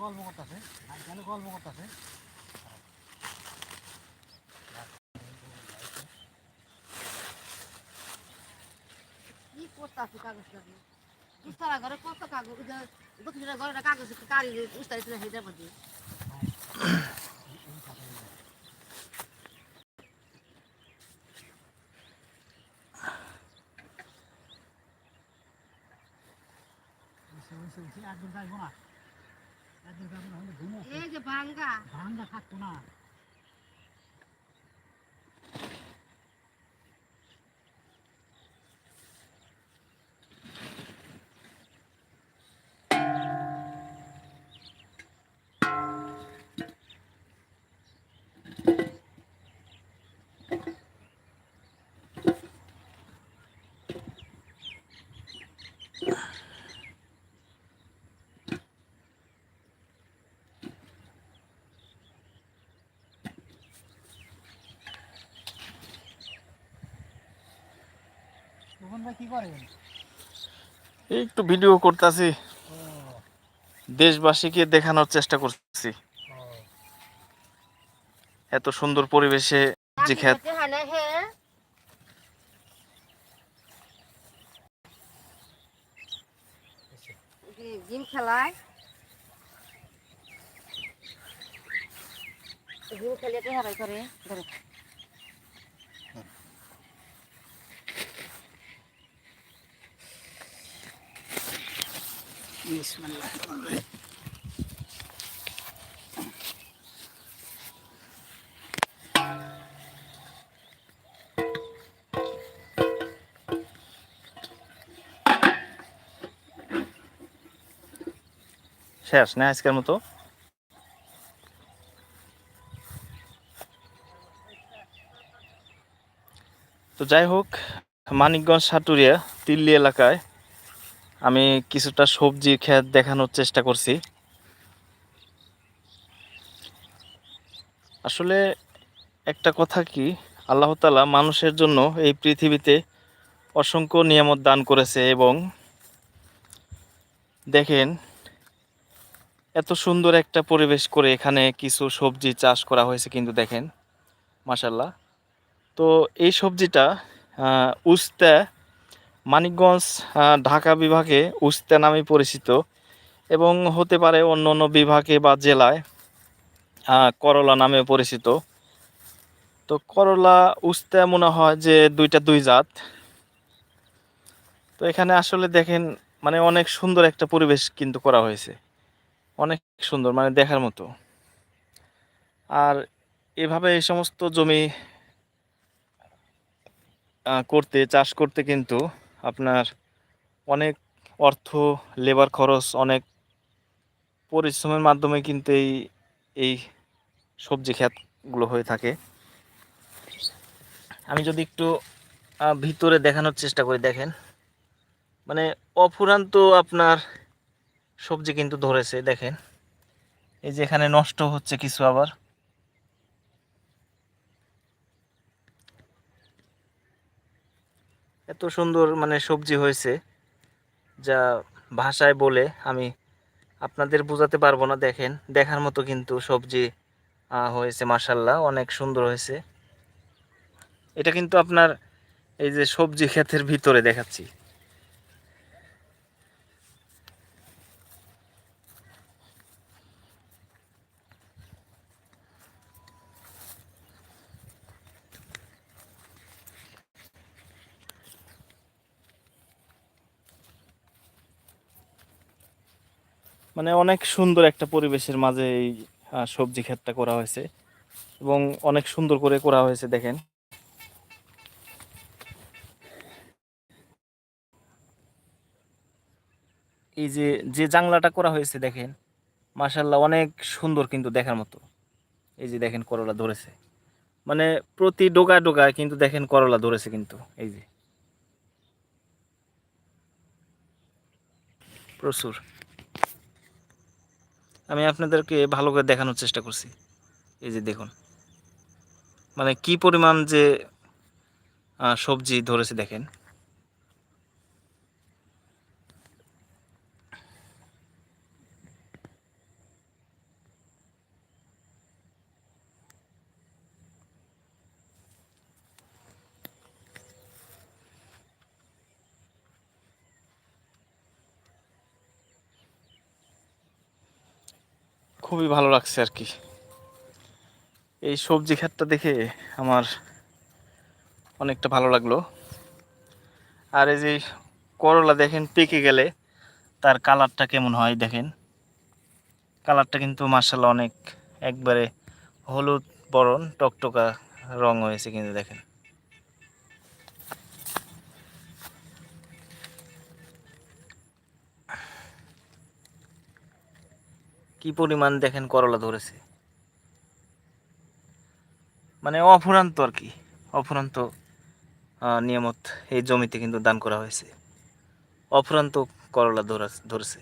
গল্প করতেছে? গল্প করতেছে করতেছে কাগজ লাগে উস্তারা ঘরে কত কাগজ দক্ষিণ ঘরে কাগজ কারি উস্তারি হেঁটে মধ্যে এই যে ভাঙ্গা। ভাঙ্গা থাকতো না। তখন ভাই কি করেন? এই একটু ভিডিও করতেছি। দেশবাসীকে দেখানোর চেষ্টা করছি। এত সুন্দর পরিবেশে যে হ্যাঁ জিম খেলায়। জিম খেলে হারাই করে ধরে শেষ না আজকের মতো? তো যাই হোক মানিকগঞ্জ সাটুরিয়া তিল্লি এলাকায় আমি কিছুটা সবজি ক্ষেত দেখানোর চেষ্টা করছি। আসলে একটা কথা কি, আল্লাহ তালা মানুষের জন্য এই পৃথিবীতে অসংখ্য নিয়ামত দান করেছে এবং দেখেন এত সুন্দর একটা পরিবেশ করে এখানে কিছু সবজি চাষ করা হয়েছে কিন্তু দেখেন মাসাল্লাহ তো এই সবজিটা উস্তা মানিকগঞ্জ ঢাকা বিভাগে উস্তা নামে পরিচিত এবং হতে পারে অন্য অন্য বিভাগে বা জেলায় করলা নামে পরিচিত। তো করলা, উস্তা মনে হয় যে দুইটা দুই জাত। তো এখানে আসলে দেখেন মানে অনেক সুন্দর একটা পরিবেশ কিন্তু করা হয়েছে। অনেক সুন্দর মানে দেখার মতো। আর এভাবে এই সমস্ত জমি করতে, চাষ করতে কিন্তু আপনার অনেক অর্থ লেবার খরচ, অনেক পরিশ্রমের মাধ্যমে কিন্তু এই এই সবজি ক্ষেতগুলো হয়ে থাকে। আমি যদি একটু ভিতরে দেখানোর চেষ্টা করি, দেখেন। মানে অফুরান্ত আপনার সবজি কিন্তু ধরেছে, দেখেন। এই যে এখানে নষ্ট হচ্ছে কিছু আবার। এত সুন্দর মানে সবজি হয়েছে, যা ভাষায় বলে আমি আপনাদের বোঝাতে পারব না, দেখেন, দেখার মতো কিন্তু সবজি হয়েছে মাসাল্লাহ অনেক সুন্দর হয়েছে। এটা কিন্তু আপনার এই যে সবজি ক্ষেতের ভিতরে দেখাচ্ছি। মানে অনেক সুন্দর একটা পরিবেশের মাঝে এই সবজি ক্ষেতটা করা হয়েছে এবং অনেক সুন্দর করে করা হয়েছে, দেখেন। এই যে যে জাংলাটা করা হয়েছে, দেখেন মাশাল্লাহ অনেক সুন্দর কিন্তু দেখার মতো। এই যে, দেখেন, করলা ধরেছে। মানে প্রতি ডোগায় ডোগায় কিন্তু দেখেন করলা ধরেছে কিন্তু, এই যে। প্রচুর। আমি আপনাদেরকে ভালো করে দেখানোর চেষ্টা করছি। এই যে দেখুন। মানে কি পরিমাণ যে সবজি ধরেছে দেখেন। খুবই ভালো লাগছে আর কি। এই সবজি ক্ষেতটা দেখে আমার অনেকটা ভালো লাগল। আর এই যে করলা দেখেন পেকে গেলে তার কালারটা কেমন হয় দেখেন। কালারটা কিন্তু মার্শাল্লাহ অনেক একবারে হলুদ বরণ, টকটকা রং হয়েছে কিন্তু দেখেন কি পরিমাণ দেখেন করলা ধরেছে? মানে অফুরান্ত আর কি, অফুরান্ত নিয়ামত এই জমিতে কিন্তু দান করা হয়েছে। অফুরান্ত করলা ধরা ধরেছে।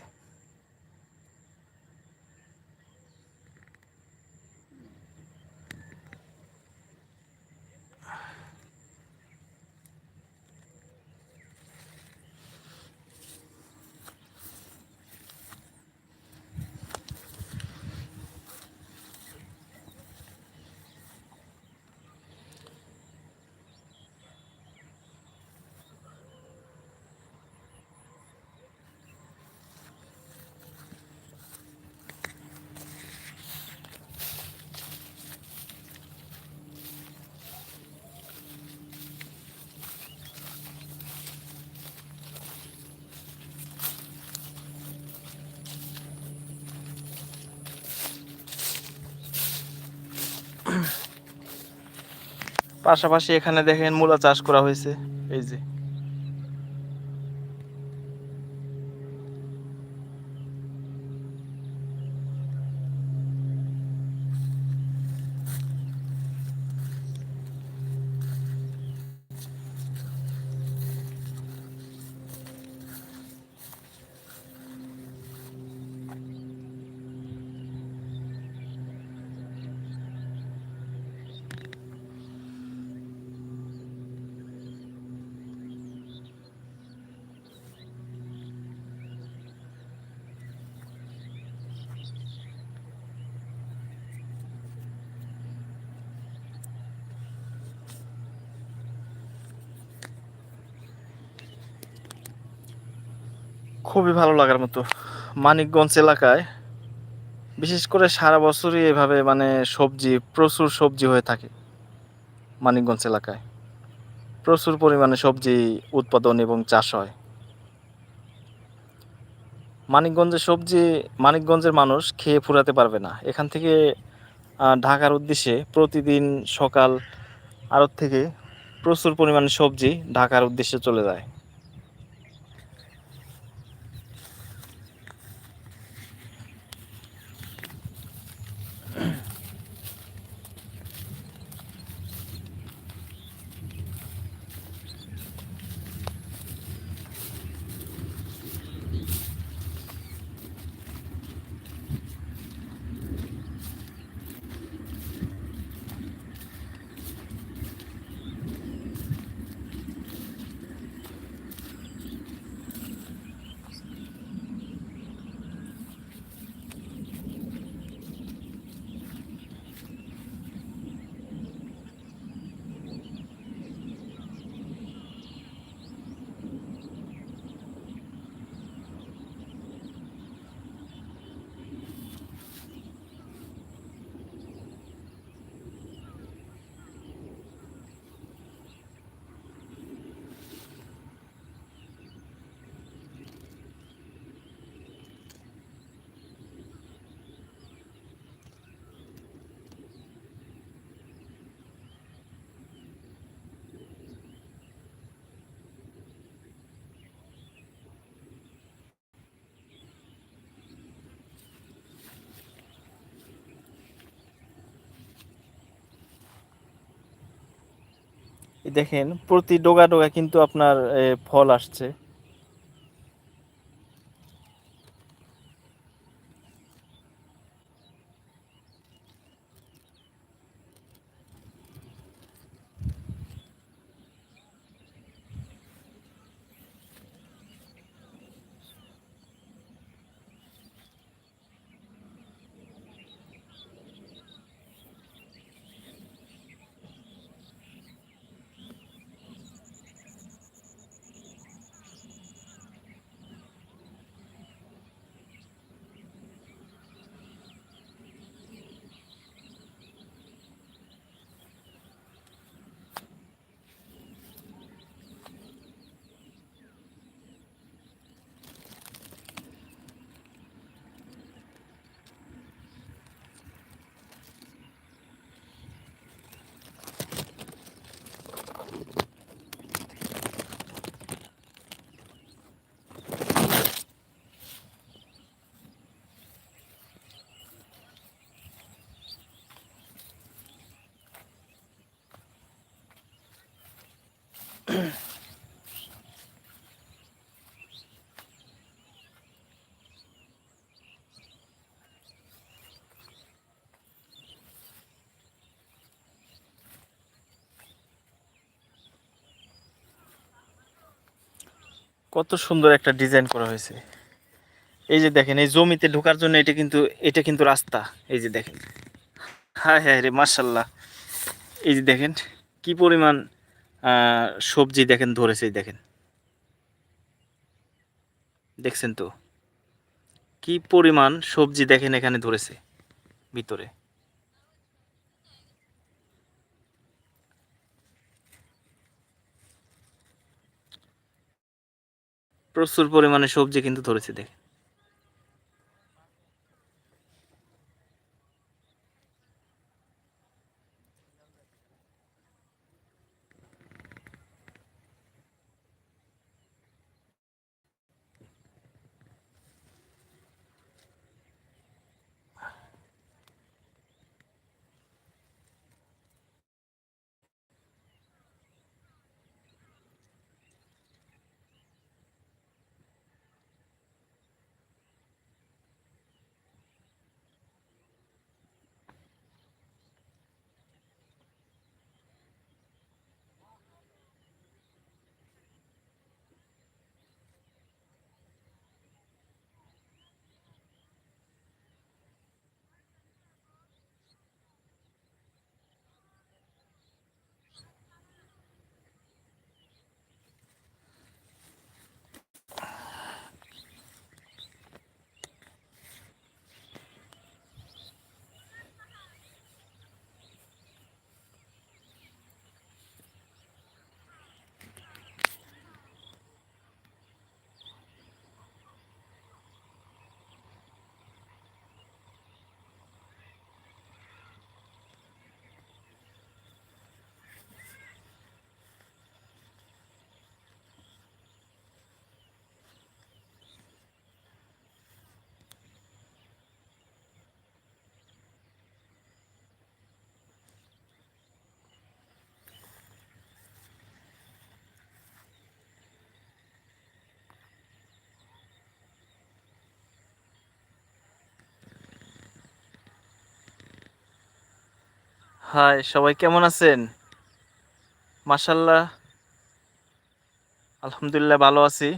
পাশাপাশি এখানে দেখেন মূলা চাষ করা হয়েছে। এই যে। খুবই ভালো লাগার মতো। মানিকগঞ্জ এলাকায় বিশেষ করে সারা বছরই এভাবে মানে সবজি, প্রচুর সবজি হয়ে থাকে মানিকগঞ্জ এলাকায়। প্রচুর পরিমাণে সবজি উৎপাদন এবং চাষ হয়। মানিকগঞ্জের সবজি, মানিকগঞ্জের মানুষ খেয়ে ফুরাতে পারবে না। এখান থেকে ঢাকার উদ্দেশ্যে প্রতিদিন সকাল আড়ত থেকে প্রচুর পরিমাণে সবজি ঢাকার উদ্দেশ্যে চলে যায়। দেখেন প্রতি ডোগা ডোগা কিন্তু আপনার ফল আসছে। কত সুন্দর একটা ডিজাইন করা হয়েছে। এই যে দেখেন, এই জমিতে ঢোকার জন্য এটা কিন্তু এটা কিন্তু রাস্তা। এই যে দেখেন। হ্যাঁ হ্যাঁ রে মার্শাল্লাহ এই যে দেখেন, কি পরিমাণ সবজি দেখেন ধরেছে দেখেন। দেখছেন তো? কি পরিমাণ সবজি দেখেন এখানে ধরেছে ভিতরে? প্রচুর পরিমাণে সবজি কিন্তু ধরেছে দেখেন। হাই সবাই কেমন আছেন? মাশাল্লাহ আলহামদুলিল্লাহ ভালো আছি।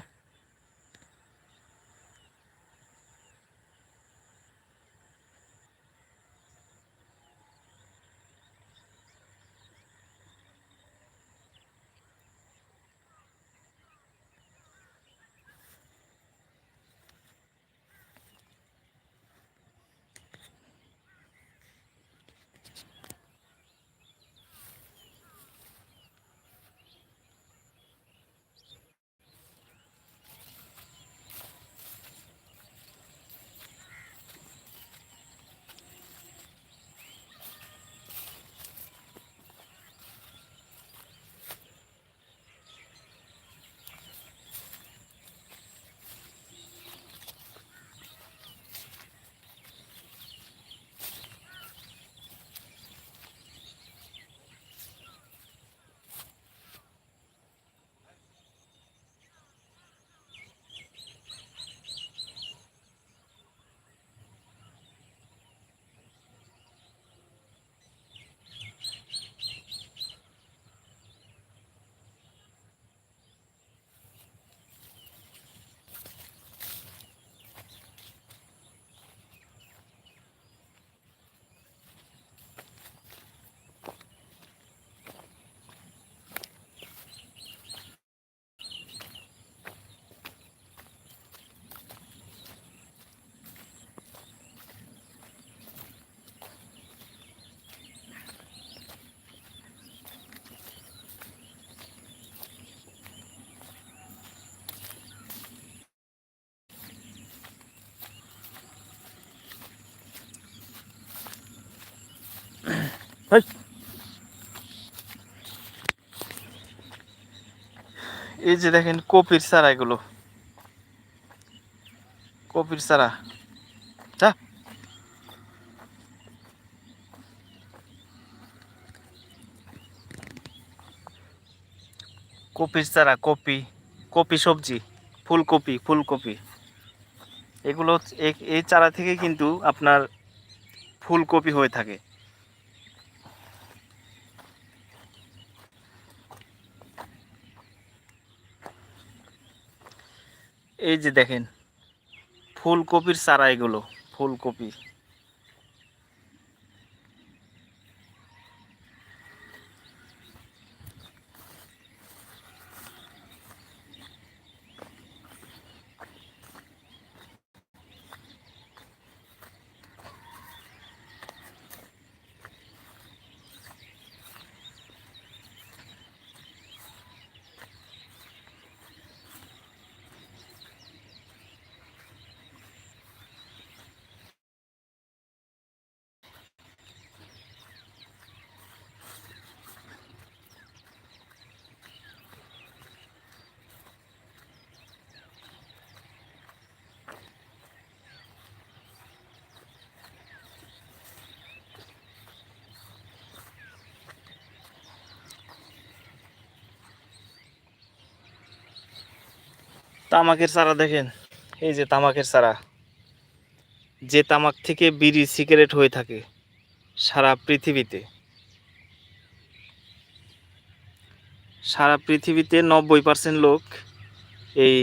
এই। যে দেখেন কপির চারা এগুলো। কপির চারা। যা। কপির চারা, কপি কপি সবজি, ফুলকপি ফুলকপি। এগুলো এই- চারা থেকে কিন্তু আপনার ফুলকপি হয়ে থাকে। এই যে দেখেন ফুলকপির চারা এগুলো ফুলকপি। তামাকের চারা দেখেন। এই যে তামাকের চারা। যে তামাক থেকে বিড়ি সিগারেট হয়ে থাকে সারা পৃথিবীতে। সারা পৃথিবীতে নব্বই পার্সেন্ট লোক এই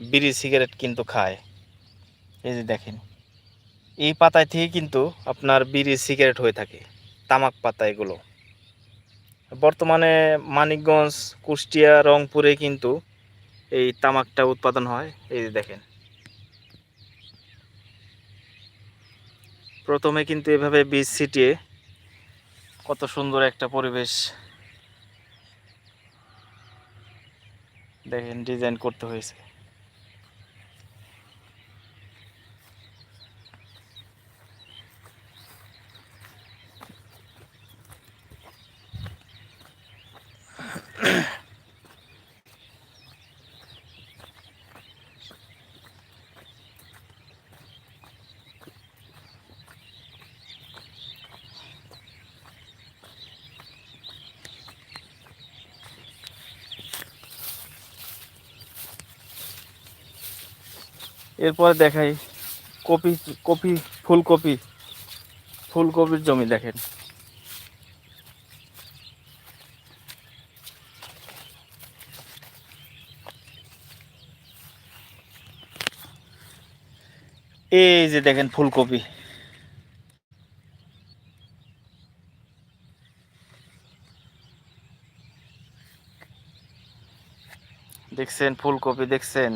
বিড়ি সিগারেট কিন্তু খায়। এই যে দেখেন। এই পাতায় থেকে কিন্তু আপনার বিড়ি সিগারেট হয়ে থাকে, তামাক পাতা এগুলো। বর্তমানে মানিকগঞ্জ, কুষ্টিয়া, রংপুরে কিন্তু এই তামাকটা উৎপাদন হয়, এই যে দেখেন। প্রথমে কিন্তু এভাবে বীজ ছিটিয়ে কত সুন্দর একটা পরিবেশ দেখেন, ডিজাইন করতে হয়েছে। এরপরে দেখাই কপি কপি, ফুলকপি, ফুলকপির জমি দেখেন। এই যে দেখেন ফুলকপি। দেখছেন ফুলকপি, দেখছেন?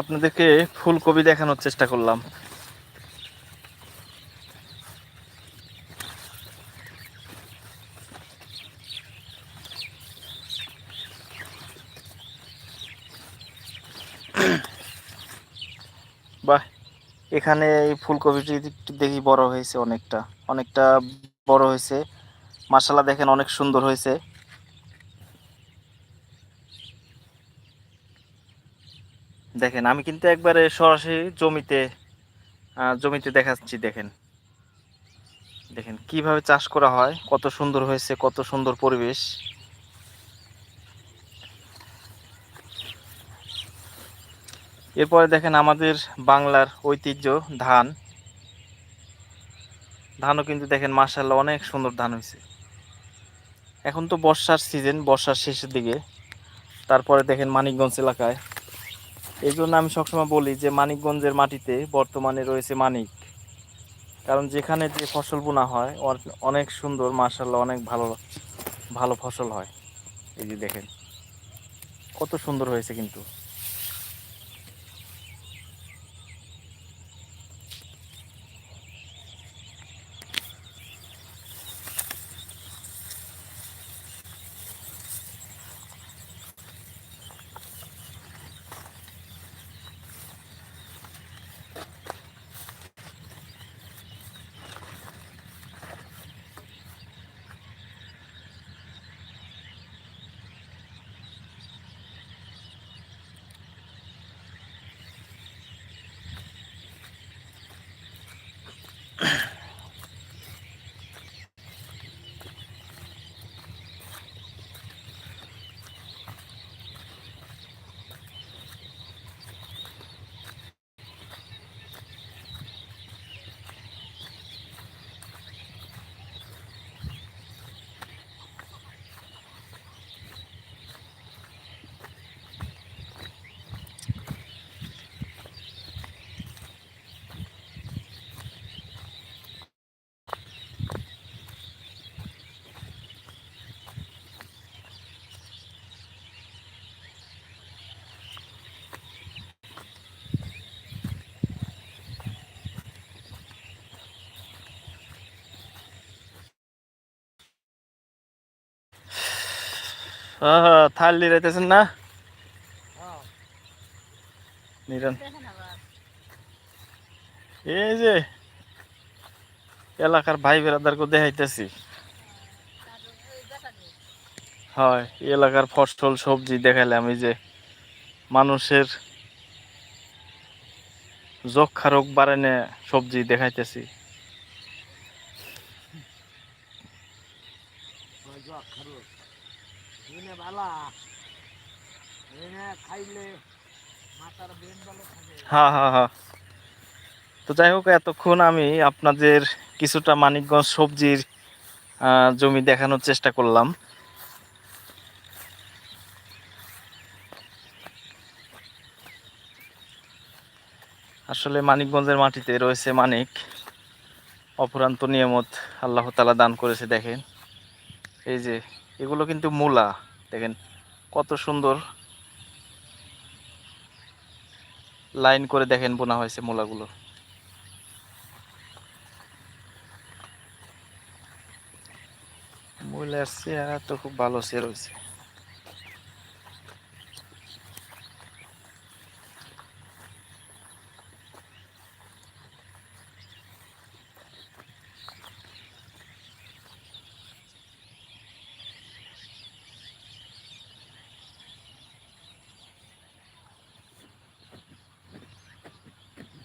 আপনাদেরকে ফুলকপি দেখানোর চেষ্টা করলাম। বাহ, এখানে এই ফুলকপিটি দেখি বড় হয়েছে অনেকটা। অনেকটা বড় হয়েছে। মাসালা দেখেন অনেক সুন্দর হয়েছে। দেখেন, আমি কিন্তু একবারে সরাসরি জমিতে জমিতে দেখাচ্ছি, দেখেন। দেখেন কীভাবে চাষ করা হয়, কত সুন্দর হয়েছে, কত সুন্দর পরিবেশ। এরপরে দেখেন আমাদের বাংলার ঐতিহ্য, ধান। ধানও কিন্তু দেখেন মার্শাল্লাহ অনেক সুন্দর ধান হয়েছে। এখন তো বর্ষার সিজন বর্ষার শেষের দিকে। তারপরে দেখেন মানিকগঞ্জ এলাকায়। এই জন্য আমি সবসময় বলি যে মানিকগঞ্জের মাটিতে বর্তমানে রয়েছে মানিক। কারণ যেখানে যে ফসল বোনা হয় অনেক সুন্দর মার্শাল্লাহ অনেক ভালো ভালো ফসল হয়। এই যে দেখেন, কত সুন্দর হয়েছে কিন্তু। থাল নিরাইতেছেন না? নিরান। এই যে, এলাকার ভাই বেড়াদারকে দেখাইতেছি। হয় এলাকার ফসল, সবজি দেখাইলাম, এই যে মানুষের যক্ষা রোগ বাড়ানে সবজি দেখাইতেছি। হ্যাঁ হ্যাঁ হ্যাঁ তো যাই হোক, এতক্ষণ আমি আপনাদের কিছুটা মানিকগঞ্জ সবজির জমি দেখানোর চেষ্টা করলাম। আসলে মানিকগঞ্জের মাটিতে রয়েছে মানিক। অপরান্ত নিয়ামত আল্লাহ তালা দান করেছে, দেখেন। এই যে, এগুলো কিন্তু মূলা। দেখেন, কত সুন্দর লাইন করে দেখেন বোনা হয়েছে মূলাগুলো। মূলার চেহারা তো খুব ভালো সে রয়েছে